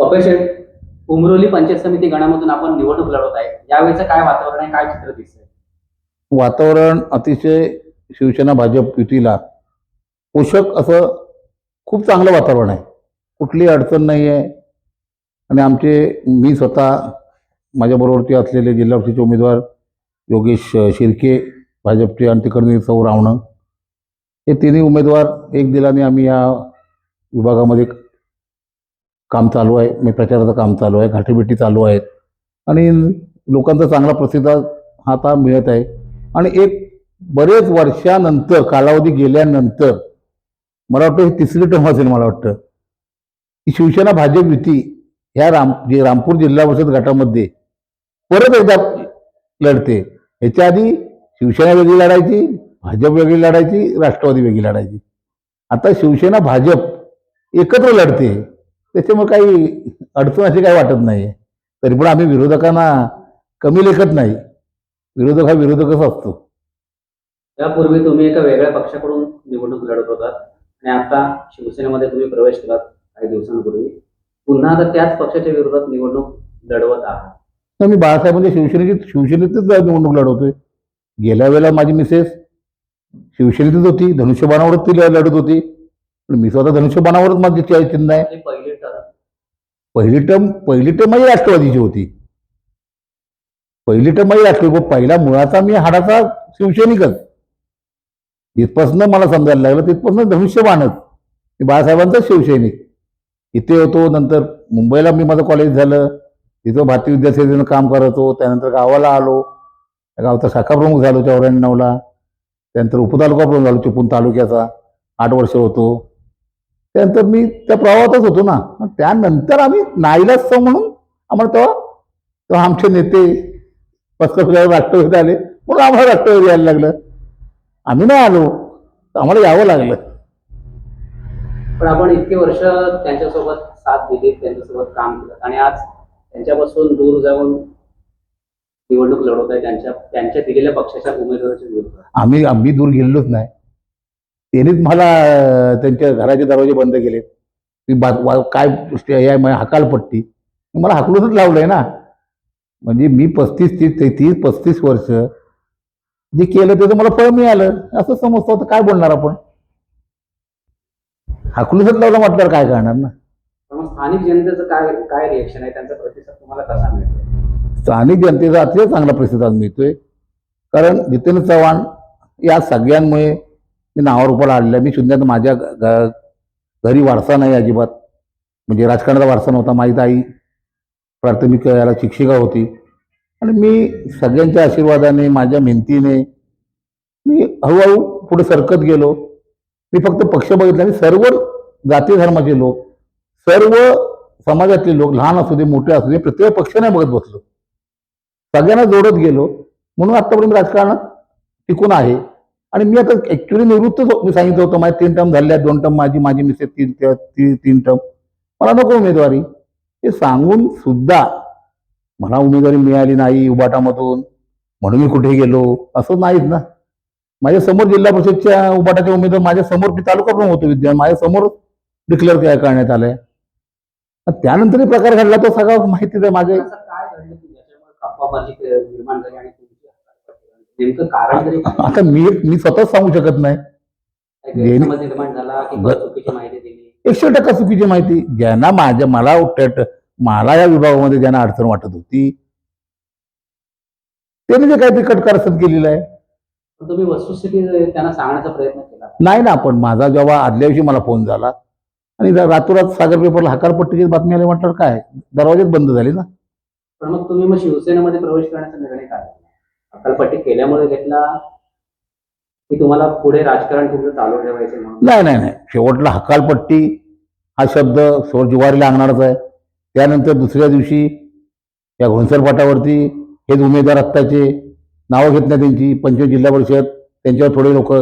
पपेशेठ उमरोली पंचायत समिती गणामधून आपण निवडणूक लढवत आहे. यावेळेचं काय वातावरण आहे? काय चित्र दिसतंय? वातावरण अतिशय शिवसेना भाजप युतीला पोषक असं खूप चांगलं वातावरण आहे. कुठली अडचण नाही आहे. आणि आमचे मी स्वतः माझ्याबरोबरती असलेले जिल्हा परिषदेचे उमेदवार योगेश शिर्के भाजपचे आणि तिकडे सौ रावणं हे तिन्ही उमेदवार एक दिलाने आम्ही या विभागामध्ये काम चालू आहे मी प्रचाराचं काम चालू आहे घाटीबिटी चालू आहेत. आणि लोकांचा चांगला प्रतिसाद हा आता मिळत आहे. आणि एक बरेच वर्षानंतर कालावधी गेल्यानंतर मला वाटतं ही तिसरी टर्म असेल मला वाटतं. की शिवसेना भाजप युती ह्या राम जे रामपूर जिल्हा परिषद गटामध्ये परत एकदा लढते. ह्याच्या आधी शिवसेना वेगळी लढायची भाजप वेगळी लढायची राष्ट्रवादी वेगळी लढायची. आता शिवसेना भाजप एकत्र लढते. त्याच्यामुळे काही अडचण अशी काही वाटत नाही तरी पण आम्ही विरोधकांना कमी लेखत नाही. विरोधक हा विरोधकच असतो. त्यापूर्वी तुम्ही एका वेगळ्या पक्षाकडून निवडणूक लढत होतात आणि आता शिवसेनेमध्ये तुम्ही प्रवेश केलात काही दिवसांपूर्वी. पुन्हा आता त्याच पक्षाच्या विरोधात निवडणूक लढवत आहात. मी बाळासाहेबांच्या शिवसेनेची शिवसेनेतच निवडणूक लढवतोय. गेल्या वेळेला माझी मिसेस शिवसेनेतच होती. धनुष्यबाणावरच ती लढत होती. पण मी स्वतः धनुष्यबाणावरच माझी चिन्ह आहे. पहिली टर्म पहिली टर्म राष्ट्रवादीची होती. पहिली टर्मही राष्ट्रवादी पहिला मुळाचा मी हाडाचा शिवसैनिकच. इथपासनं मला समजायला लागलं तिथपासनं धनुष्यबाणच मी बाळासाहेबांचा शिवसैनिक. इथे होतो नंतर मुंबईला मी माझं कॉलेज झालं. तिथं भारतीय विद्यार्थी काम करत होतो त्यानंतर गावाला आलो. त्या गावचा शाखा प्रमुख झालो चौऱ्याण्णवला त्यानंतर उपतालुका प्रमुख झालो चिपून तालुक्याचा. आठ वर्ष होतो. त्यानंतर मी त्या प्रवाहातच होतो ना. त्यानंतर आम्ही नाईलाज म्हणून आम्हाला तेव्हा तेव्हा आमचे नेते पस्कस राष्ट्रवादी आले. म्हणून आम्हाला राष्ट्रवादी यायला लागलं. आम्ही नाही आलो. तर आम्हाला यावं लागलं. पण आपण इतके वर्ष त्यांच्यासोबत साथ दिली त्यांच्यासोबत काम केलं. आणि आज त्यांच्यापासून दूर जाऊन निवडणूक लढवत आहे त्यांच्या त्यांच्या दिलेल्या पक्षाच्या उमेदवाराच्या विरोधात आम्ही आम्ही दूर गेलेलोच नाही. त्यांनीच मला त्यांच्या घराचे दरवाजे बंद केले मी बा काय आहे माझी हकालपट्टी मला हाकलूनच लावलंय ना. म्हणजे मी पस्तीस तीस तेहतीस पस्तीस वर्ष जे केलं त्याचं मला फळ मिळालं. असं समजतो तर काय बोलणार आपण. हाकलूनच लावलं म्हटल्यावर काय करणार ना? स्थानिक जनतेचं काय काय रिएक्शन आहे? त्यांचा प्रतिसाद तुम्हाला कसा मिळतो स्थानिक जनतेचा अतिशय चांगला प्रतिसाद मिळतोय. कारण जितेंद्र चव्हाण या सगळ्यांमुळे मी नावारूपाला आलेलं आहे मी शून्यात माझ्या घरी वारसा नाही अजिबात. म्हणजे राजकारणाचा वारसा नव्हता. माझी आई प्राथमिक याला शिक्षिका होती. आणि मी सगळ्यांच्या आशीर्वादाने माझ्या मेहनतीने मी हळूहळू पुढे सरकत गेलो. मी फक्त पक्ष बघितला आणि सर्व जाती धर्माचे लोक सर्व समाजातले लोक लहान असू दे मोठे असू दे प्रत्येक पक्ष नाही बघत बसलो. सगळ्यांना जोडत गेलो. म्हणून आतापर्यंत राजकारणात टिकून आहे. आणि मी आता ऍक्च्युली निवृत्त मी सांगितलं होतं माझे तीन टर्म झाले आहेत दोन टर्म माझी माझी मिसेस तीन ती तीन टर्म मला नको उमेदवारी. हे सांगून सुद्धा मला उमेदवारी मिळाली नाही उबाटामधून. म्हणून मी कुठे गेलो. असं नाहीच ना. माझ्यासमोर जिल्हा परिषदच्या उबाटाच्या उमेदवार माझ्यासमोर मी तालुका प्रमुख होतो विद्यमान. माझ्यासमोर डिक्लेअर करण्यात आलंय. त्यानंतर प्रकार घडला तो सगळा माहिती आहे माझे. नेमकं कारण तरी काय? आता मी मी स्वतःच सांगू शकत नाही. काय गैरसमज निर्माण झाला की ग- चुकीची माहिती दिली? एकशे टक्का चुकीची माहिती. ज्यांना माझ्या मला उठट मला या विभागामध्ये ज्यांना अडचण वाटत होती त्यांनी जे काहीतरी कटकारस्थान केलेलं आहे. पण तुम्ही वस्तुस्थिती त्यांना सांगण्याचा प्रयत्न केला. नाही ना पण माझा जेव्हा आदल्या दिवशी मला फोन झाला आणि रा- रातोरात सागर पेपरला हकारपट्टीची बातमी आली म्हटलं काय? दरवाजेच बंद झाले ना. पण मग तुम्ही मग शिवसेनेमध्ये प्रवेश करण्याचा निर्णय काय? अक्कलपट्टी केल्यामुळे घेतला की तुम्हाला पुढे राजकारण तुमचं चालू ठेवायचे म्हणून? नाही नाही नाही. शेवटला हकालपट्टी हा शब्द सोर जुवारीला अंगणारच आहे. त्यानंतर दुसऱ्या दिवशी या घोणसरपाटावरती हेच उमेदवार आत्ताचे नावं घेतल्या त्यांची पंचवीस जिल्हा परिषद त्यांच्यावर थोडे लोक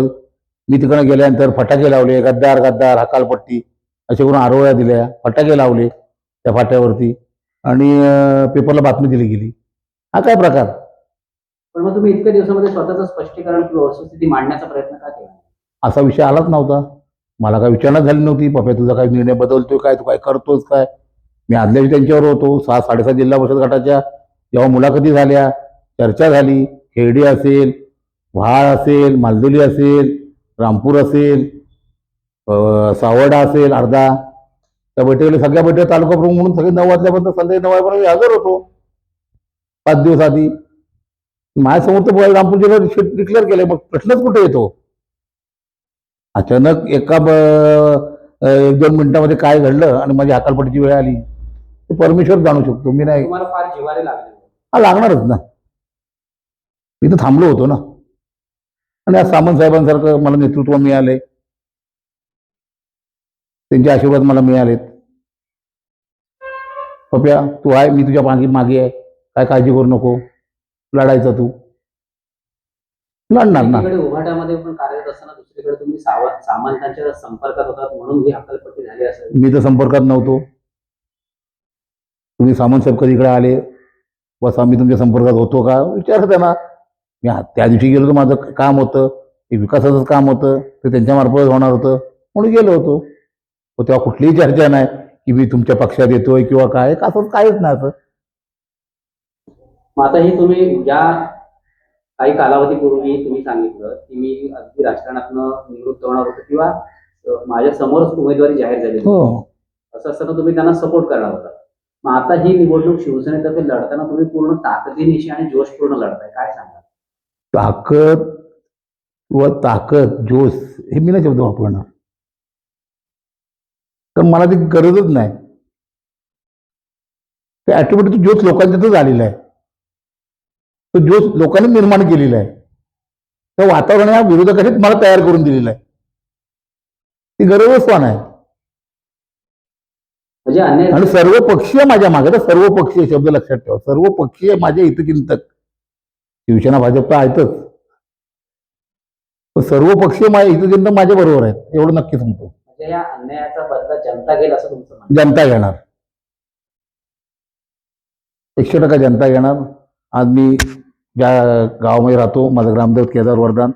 मी तिकडं गेल्यानंतर फटाके लावले गद्दार गद्दार हकालपट्टी असे करून आरोळ्या दिल्या फटाके लावले त्या फाट्यावरती आणि पेपरला बातमी दिली गेली. हा काय प्रकार? पण मग तुम्ही इतक्या दिवसामध्ये स्वतःचं स्पष्टीकरण किंवा वस्तुस्थिती मांडण्याचा प्रयत्न का केला? असा विषय आलाच नव्हता. मला काय विचारणा झाली नव्हती. पप्या तुझा काय निर्णय बदलतोय काय? तू काय करतोच काय? मी आदल्या दिवशी त्यांच्यावर होतो. सहा साडेसात जिल्हा परिषद गटाच्या जेव्हा मुलाखती झाल्या चर्चा झाली. खेरडी असेल व्हाळ असेल मालदोली असेल रामपूर असेल सावडा सावर्डा असेल अर्धा. त्या बैठकीला सगळ्या बैठक तालुका प्रमुख म्हणून सगळे नऊ वाजल्यापर्यंत संध्याकाळी नऊ वाजेपर्यंत हजर होतो. पाच दिवस आधी. माझ्यासमोर तर बुवा रामपूर जिल्ह्यात डिक्लेअर केलंय. मग प्रश्नच कुठे येतो? अचानक एका एक दोन मिनिटामध्ये काय घडलं आणि माझी हाकालपट्टीची वेळ आली. ते परमेश्वर जाणू शकतो. मी नाही. हा लागणारच ना. मी तर थांबलो होतो ना. आणि आज सामंत साहेबांसारखं मला नेतृत्व मिळालंय त्यांचे आशीर्वाद मला मिळालेत. पप्या तू आहे मी तुझ्या मागे मागे आहे. काय काळजी करू नको. लढायचं तू. लढणार ना. एकीकडे उभाटामध्ये पण कार्यरत असताना दुसरीकडे तुम्ही सावंत सामंतांच्या संपर्कात होतात म्हणून ही हक्कलपट्टी झाली असेल. मी तर संपर्कात नव्हतो. तुम्ही सामंत साहेब कधी इकडे आले? बस आम्ही तुमच्या संपर्कात होतो का? विचारत त्यांना. मी त्या दिवशी गेलो तर माझं काम होतं. एक विकासाचं काम होतं. ते त्यांच्या मार्फत होणार होतं. म्हणून गेलो होतो. व तेव्हा कुठलीही चर्चा नाही की मी तुमच्या पक्षात येतोय किंवा काय. असं काहीच नाही असं मग आता ही तुम्ही या काही कालावधीपूर्वी तुम्ही सांगितलं की मी अगदी राजकारणातनं निवृत्त होणार होतो किंवा माझ्या समोरच उमेदवारी जाहीर झाली हो. असं असताना तुम्ही त्यांना सपोर्ट करणार होता. मग आता ही निवडणूक शिवसेनेतर्फे लढताना तुम्ही पूर्ण ताकदीनिशी आणि जोशपूर्ण लढताय. काय सांगा ताकद व ताकद जोश हे मी नाही शब्द वापरणार. कारण मला ती गरजच नाही. ते ॲटोमॅटिक जोश लोकांच्यातच आलेला आहे. तो जोश लोकांनी निर्माण केलेला आहे त्या वातावरण या विरोधकांनीच मला तयार करून दिलेलं आहे. ती गरजच पण आहे. म्हणजे आणि सर्व पक्षीय माझ्या मागे तर सर्व पक्षीय शब्द लक्षात ठेवा. सर्व पक्षीय माझे हितचिंतक. शिवसेना भाजप तर आहेतच. सर्व पक्षीय माझे हितचिंतक माझ्या बरोबर आहेत. एवढं नक्की सांगतो. म्हणजे या अन्यायाचा बदला जनता घेईल असं तुमचं म्हणणं जनता घेणार. एकशे टक्का जनता घेणार. आज मी ज्या गावामध्ये राहतो. माझं ग्रामदेव केदार वरदान.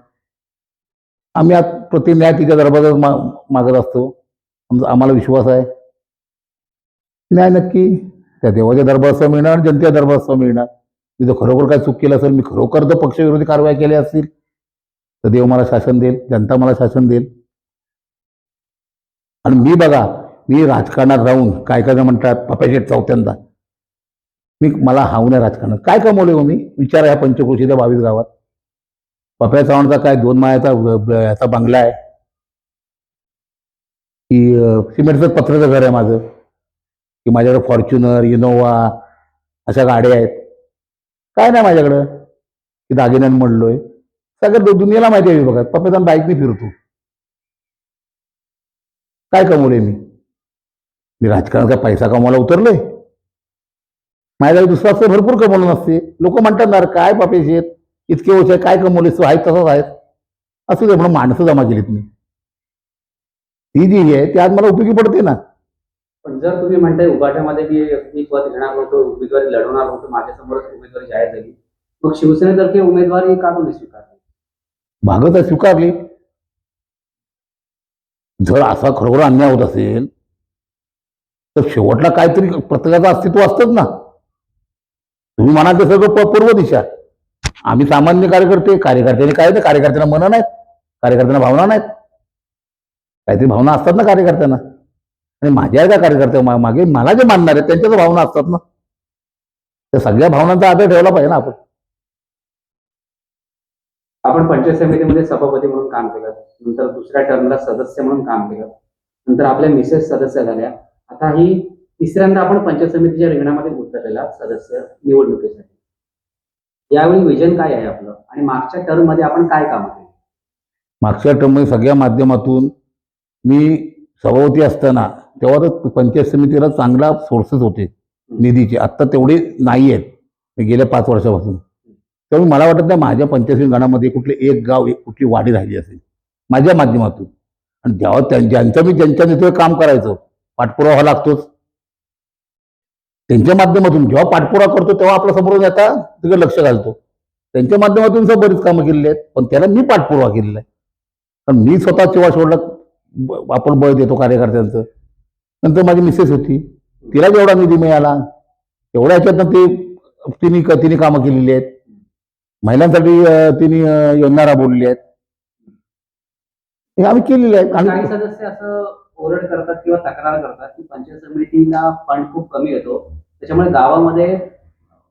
आम्ही आज प्रति न्याय तिच्या दरबारात मा मागत असतो. आमचा आम्हाला विश्वास आहे. न्याय नक्की. त्या देवाच्या दरबारासह मिळणार आणि जनतेच्या दरबारासह मिळणार. मी जर खरोखर काय चूक केलं असेल मी खरोखर जर पक्षविरोधी कारवाई केल्या असतील तर देव मला शासन देईल जनता मला शासन देईल. आणि मी बघा मी राजकारणात राहून काय काय म्हणतात पप्याशेठ चौथ्यांदा. मी मला हाव नाही राजकारणात काय कमवले हो मी? विचार या पंचक्रोशीच्या बावीस गावात. पप्या चव्हाणचा काय दोन मायाचा याचा बंगला आहे. की सिमेंटचं पत्र्याचं घर आहे माझं. की माझ्याकडे फॉर्च्युनर इनोवा अशा गाड्या आहेत. काय नाही माझ्याकडं? की दागिन्यानं म्हणलोय. सगळं दु- दुनियाला माहिती आहे बघा. पप्याचा बाईकने फिरतो काय कमवले मी? मी राजकारणाचा पैसा कमवायला उतरलोय. माझ्याकडे दुसरा असं भरपूर कमवलं नसते लोक म्हणतात ना "अरे काय पापेश आहेत इतके वर्ष काय कमवले? तू आहेत तसंच आहेत. असू दे म्हणून माणसं जमा केलीत मी. ती जी आहे ती आज मला उपयोगी पडते ना. पण जर तुम्ही म्हणताय उभाट्यामध्ये मी मी पद घेणार होतो उमेदवारी लढवणार होतो माझ्या समोरच उमेदवारी जाहीर झाली. मग शिवसेनेतर्फे उमेदवारी का तुम्ही स्वीकारली? भागत आहे स्वीकारली. जर असा खरोखर अन्याय होत असेल तर शेवटला काहीतरी प्रत्येकाचं अस्तित्व असतंच ना. तुम्ही म्हणाल ते सगळं प- पूर्व दिशा. आम्ही सामान्य कार्यकर्ते कार्यकर्त्यांनी काय कार्यकर्त्यांना मन नाहीत कार्यकर्त्यांना भावना नाहीत. काहीतरी भावना असतात ना कार्यकर्त्यांना. आणि माझ्या त्या कार्यकर्त्या मागे मला जे मानणार आहेत त्यांच्याच भावना असतात ना. त्या सगळ्या भावनांचा आदर ठेवला पाहिजे ना आपण. आपण पंचायत समितीमध्ये सभापती म्हणून काम केलं नंतर दुसऱ्या टर्मला सदस्य म्हणून काम केलं नंतर आपल्या मिसेस सदस्य झाल्या. आता ही तिसऱ्यांदा आपण पंचायत समितीच्या रिंगणामध्ये उतरलेला सदस्य निवडणुकीसाठी. यावेळी विजन काय आहे आपलं? आणि मागच्या टर्ममध्ये आपण काय काम केलं? मागच्या टर्ममध्ये सगळ्या माध्यमातून मी सभापती असताना तेव्हा तर पंचायत समितीला चांगला सोर्सेस होते निधीचे. आत्ता तेवढे नाही आहेत मी गेल्या पाच वर्षापासून. त्यामुळे मला वाटत नाही माझ्या पंचायत गणामध्ये कुठले एक गाव एक कुठली वाढी राहिली असेल. माझ्या माध्यमातून. आणि जेव्हा त्या- ज्यांचं मी ज्यांच्या नेतृत्व काम करायचो पाठपुरावा लागतोच. त्यांच्या माध्यमातून जेव्हा पाठपुरावा करतो तेव्हा आपल्यासमोर नेता तिकडे लक्ष घालतो. त्यांच्या माध्यमातून सुद्धा बरीच कामं केलेली आहेत पण त्याला मी पाठपुरावा केलेला आहे. कारण मी स्वतः चिवा सोडला आपण बळ देतो कार्यकर्त्यांचं. नंतर माझी मिसेस होती तिला जेवढा निधी मिळाला. तेवढ्या ह्याच्यातनं ते तिने तिने कामं केलेली आहेत. महिलांसाठी तिने योजना राबवलेली आहेत. हे आम्ही केलेले आहेत. काही आणि सदस्य असं ओरड करतात किंवा तक्रार करतात की पंचायत समितीला फंड खूप कमी येतो. त्याच्यामुळे गावामध्ये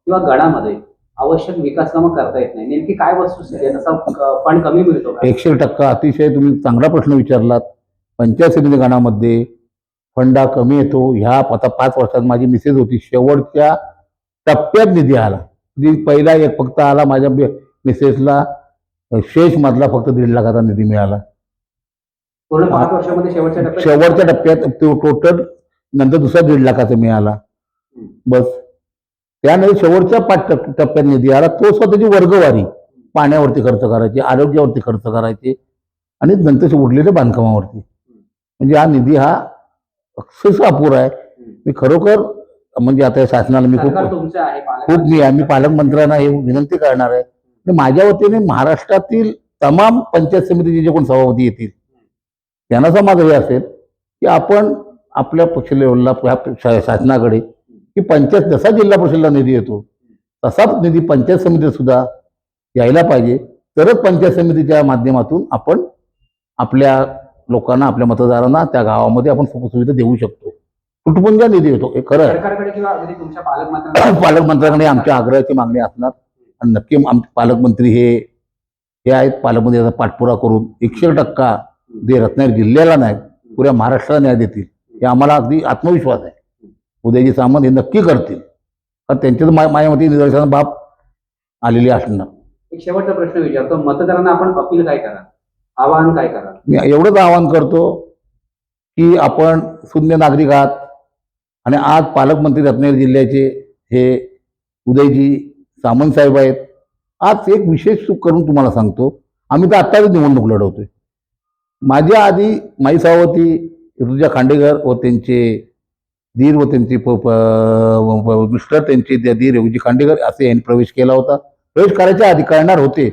किंवा गडामध्ये आवश्यक विकास कामं करता येत नाही. नेमकी काय वस्तुस्थिती आहे? तसा फंड कमी मिळतो का? एकशे टक्का अतिशय तुम्ही चांगला प्रश्न विचारलात. पंचायत समिती गणामध्ये फंडा कमी येतो. ह्या आता पाच वर्षात माझी मिसेस होती. शेवटच्या टप्प्यात निधी आला. निधी पहिला एक फक्त आला माझ्या बे- मिसेसला शेष मधला फक्त दीड लाखाचा निधी मिळाला. पूर्ण पाच वर्षामध्ये शेवटच्या टप्प्यात? शेवटच्या टप्प्यात तो टोटल नंतर दुसरा दीड लाखाचा मिळाला. बस. त्यानंतर शेवटच्या पाच टप- टप्प्यात निधी आला तो स्वतःची वर्गवारी. पाण्यावरती खर्च करायची आरोग्यावरती खर्च करायचे आणि नंतर उरलेल्या बांधकामावरती. म्हणजे हा निधी हा अक्षरशः अपुरा आहे. मी खरोखर म्हणजे आता या शासनाला मी खूप खूप मी आम्ही पालकमंत्र्यांना हे विनंती करणार आहे. माझ्या वतीने महाराष्ट्रातील तमाम पंचायत समितीचे जे कोण सभापती येतील त्यांना समाज हे असेल की आपण आपल्या पक्ष लेवलला शासनाकडे की पंचायत जसा जिल्हा परिषदला निधी येतो तसाच निधी पंचायत समितीत सुद्धा यायला पाहिजे. तरच पंचायत समितीच्या माध्यमातून आपण आपल्या लोकांना आपल्या मतदारांना त्या गावामध्ये आपण सुखसुविधा देऊ शकतो. तुटपुंजा निधी येतो हे खरं आहे. पालकमंत्र्यांकडे? आमच्या आग्रहाची मागणी असणार. आणि नक्की आम पालकमंत्री हे हे आहेत. पालकमंत्री याचा पाठपुरा करून एकशे टक्का जे रत्नागिरी जिल्ह्याला नाही पुऱ्या महाराष्ट्राला न्याय देतील. हे आम्हाला अगदी आत्मविश्वास आहे. उदयजी सामंत हे नक्की करतील. कारण त्यांच्याच मा माझ्यामध्ये निदर्शनाचा बाब आलेली असणार एक शेवटचा प्रश्न विचारतो मतदारांना आपण अपील काय करा आवाहन काय करा मी एवढंच आवाहन करतो की आपण शून्य नागरिक आहात आणि आज पालकमंत्री रत्नागिरी जिल्ह्याचे हे उदयजी सामंत साहेब आहेत. आज एक विशेष चूक करून तुम्हाला सांगतो आम्ही तर आत्ताच निवडणूक लढवतोय. माझ्या आधी माई सावती ऋतुजा खांडेकर व त्यांचे धीर व त्यांची प- मिस्टर त्यांचे त्या धीर उजी खांडेकर असे यांनी प्रवेश केला होता. प्रवेश करायच्या आधी करणार होते.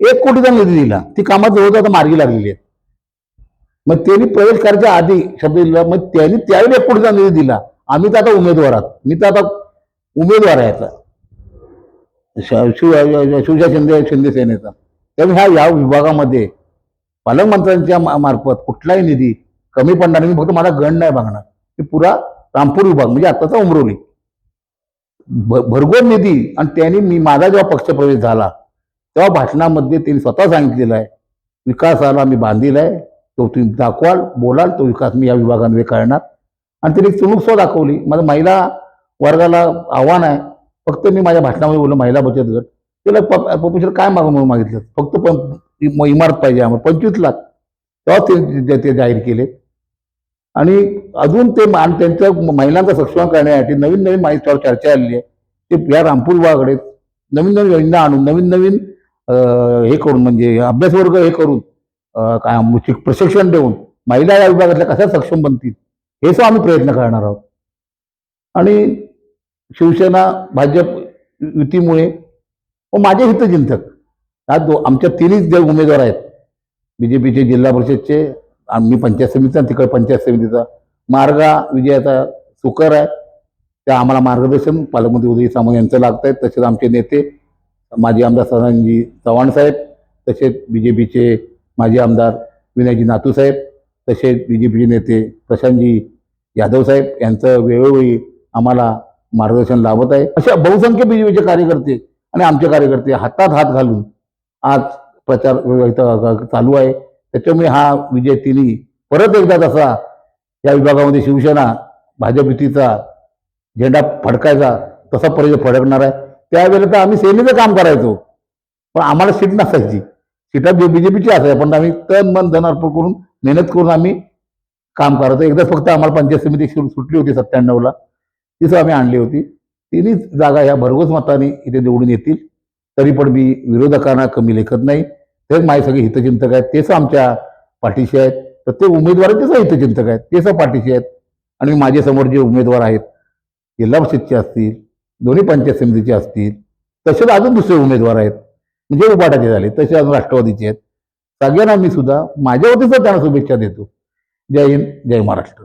एक कोटीचा निधी दिला. ती कामात जवळ आता मार्गी लागलेली आहे मग त्यांनी प्रवेश करायच्या आधी शब्द दिला मग त्यांनी त्यावेळी एक कोटीचा निधी दिला. आम्ही तर आता उमेदवार आहात. मी तर आता उमेदवार आहे आता. शिव शिंदे शिंदे सेनेचा. त्यामुळे ह्या या विभागामध्ये पालकमंत्र्यांच्या मार्फत कुठलाही निधी कमी पडणार नाही. मी फक्त मला गण नाही बघणार. की पुरा रामपूर विभाग म्हणजे आताचा उमरोली भ- निधी आणि त्यांनी मी माझा जेव्हा पक्षप्रवेश झाला तेव्हा भाषणामध्ये त्यांनी स्वतः सांगितलेलं आहे विकासाला मी बांधील आहे तो तुम्ही दाखवाल बोलाल तो विकास मी या विभागांमध्ये करणार. आणि त्यांनी चुणूक सो दाखवली. माझं महिला वर्गाला आव्हान आहे फक्त मी माझ्या भाषणामध्ये बोललो महिला बचत गट. त्याला पप्पीला काय मागून म्हणून मागितलं? फक्त प- इमारत पाहिजे आम्हाला पंचवीस लाख. तेव्हा ते जाहीर केले. आणि अजून ते मान त्यांच्या महिलांचा सक्षम करण्यासाठी नवीन नवीन माहितीवर चर्चा आलेली आहे. ते या रामपूर विभागाकडे नवीन नवीन योजना आणून नवीन नवीन हे करून म्हणजे अभ्यास वर्ग हे करून काय प्रशिक्षण देऊन महिला या विभागातल्या कशा सक्षम बनतील हे सुद्धा आम्ही प्रयत्न करणार आहोत. आणि शिवसेना भाजप युतीमुळे व माझे हितचिंतक हा दो आमच्या तिन्ही जे उमेदवार आहेत बी जे पीचे जिल्हा परिषदचे आम्ही पंचायत समितीचा तिकडे पंचायत समितीचा मार्गा विजयाचा सुकर आहे. त्या आम्हाला मार्गदर्शन पालकमंत्री उदय सामंत यांचं लागत आहे तसेच आमचे नेते माजी आमदार सदानंदजी चव्हाण साहेब तसेच बी जे पीचे माजी आमदार विनयजी नातू साहेब तसेच बी जे पीचे नेते प्रशांतजी यादव साहेब यांचं वेळोवेळी आम्हाला मार्गदर्शन लाभत आहे. अशा बहुसंख्य बी जे पीचे कार्यकर्ते आणि आमचे कार्यकर्ते हातात हात घालून आज प्रचार चालू आहे. त्याच्यामुळे हा विजय तिन्ही परत एकदा तसा या विभागामध्ये शिवसेना भाजप युतीचा झेंडा फडकायचा तसा परिचय फडकणार आहे. त्यावेळेला तर आम्ही सेनेचं काम करायचो. पण आम्हाला सीट नसायची. सीटा बी बीजेपीची असायची. पण आम्ही तन मन धन अर्पण करून मेहनत करून आम्ही काम करायचो. एकदाच फक्त आम्हाला पंचायत समिती सुटली होती सत्त्याण्णवला. तिथं आम्ही आणली होती. तिन्ही जागा ह्या भरघोस मताने इथे निवडून येतील. तरी पण मी विरोधकांना कमी लेखत नाही. तेच माझे सगळे हितचिंतक आहेत. तेच आमच्या पाठीशी आहेत. प्रत्येक उमेदवार तेच हितचिंतक आहेत. तेच पाठीशी आहेत. आणि माझ्यासमोर जे उमेदवार आहेत जिल्हा परिषदचे असतील दोन्ही पंचायत समितीचे असतील तसेच अजून दुसरे उमेदवार आहेत. म्हणजे उपाटाचे झाले तसे अजून राष्ट्रवादीचे आहेत. सगळ्यांना मी सुद्धा माझ्या वतीच त्यांना शुभेच्छा देतो. जय हिंद जय महाराष्ट्र.